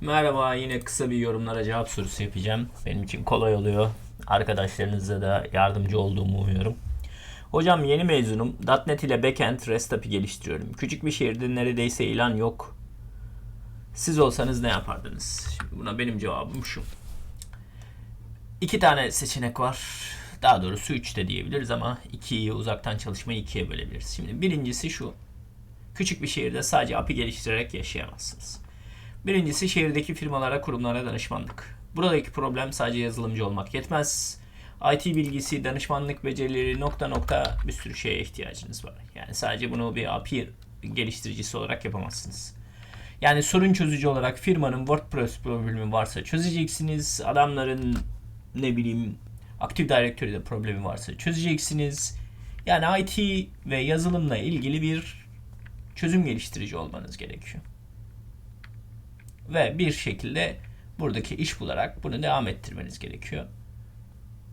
Merhaba yine kısa bir yorumlara cevap sorusu yapacağım. Benim için kolay oluyor. Arkadaşlarınıza da yardımcı olduğumu umuyorum. Hocam yeni mezunum. .NET ile Backend REST API geliştiriyorum. Küçük bir şehirde neredeyse ilan yok. Siz olsanız ne yapardınız? Şimdi buna benim cevabım şu. İki tane seçenek var. Daha doğrusu üç de diyebiliriz ama ikiyi uzaktan çalışmayı ikiye bölebiliriz. Şimdi birincisi şu. Küçük bir şehirde sadece API geliştirerek yaşayamazsınız. Birincisi şehirdeki firmalara, kurumlara danışmanlık. Buradaki problem sadece yazılımcı olmak yetmez. IT bilgisi, danışmanlık becerileri nokta nokta bir sürü şeye ihtiyacınız var. Yani sadece bunu bir API geliştiricisi olarak yapamazsınız. Yani sorun çözücü olarak firmanın WordPress problemi varsa çözeceksiniz. Adamların ne bileyim Active Directory'de problemi varsa çözeceksiniz. Yani IT ve yazılımla ilgili bir çözüm geliştirici olmanız gerekiyor ve bir şekilde buradaki iş bularak bunu devam ettirmeniz gerekiyor.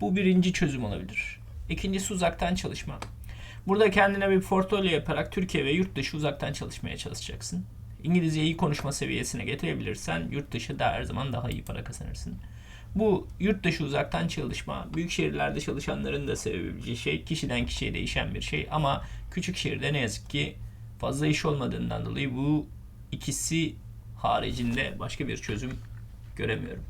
Bu birinci çözüm olabilir. İkincisi uzaktan çalışma. Burada kendine bir portfolyo yaparak Türkiye ve yurt dışı uzaktan çalışmaya çalışacaksın. İngilizceyi iyi konuşma seviyesine getirebilirsen yurt dışı da her zaman daha iyi para kazanırsın. Bu yurt dışı uzaktan çalışma büyük şehirlerde çalışanların da sevebileceği şey kişiden kişiye değişen bir şey ama küçük şehirde ne yazık ki fazla iş olmadığından dolayı bu ikisi haricinde başka bir çözüm göremiyorum.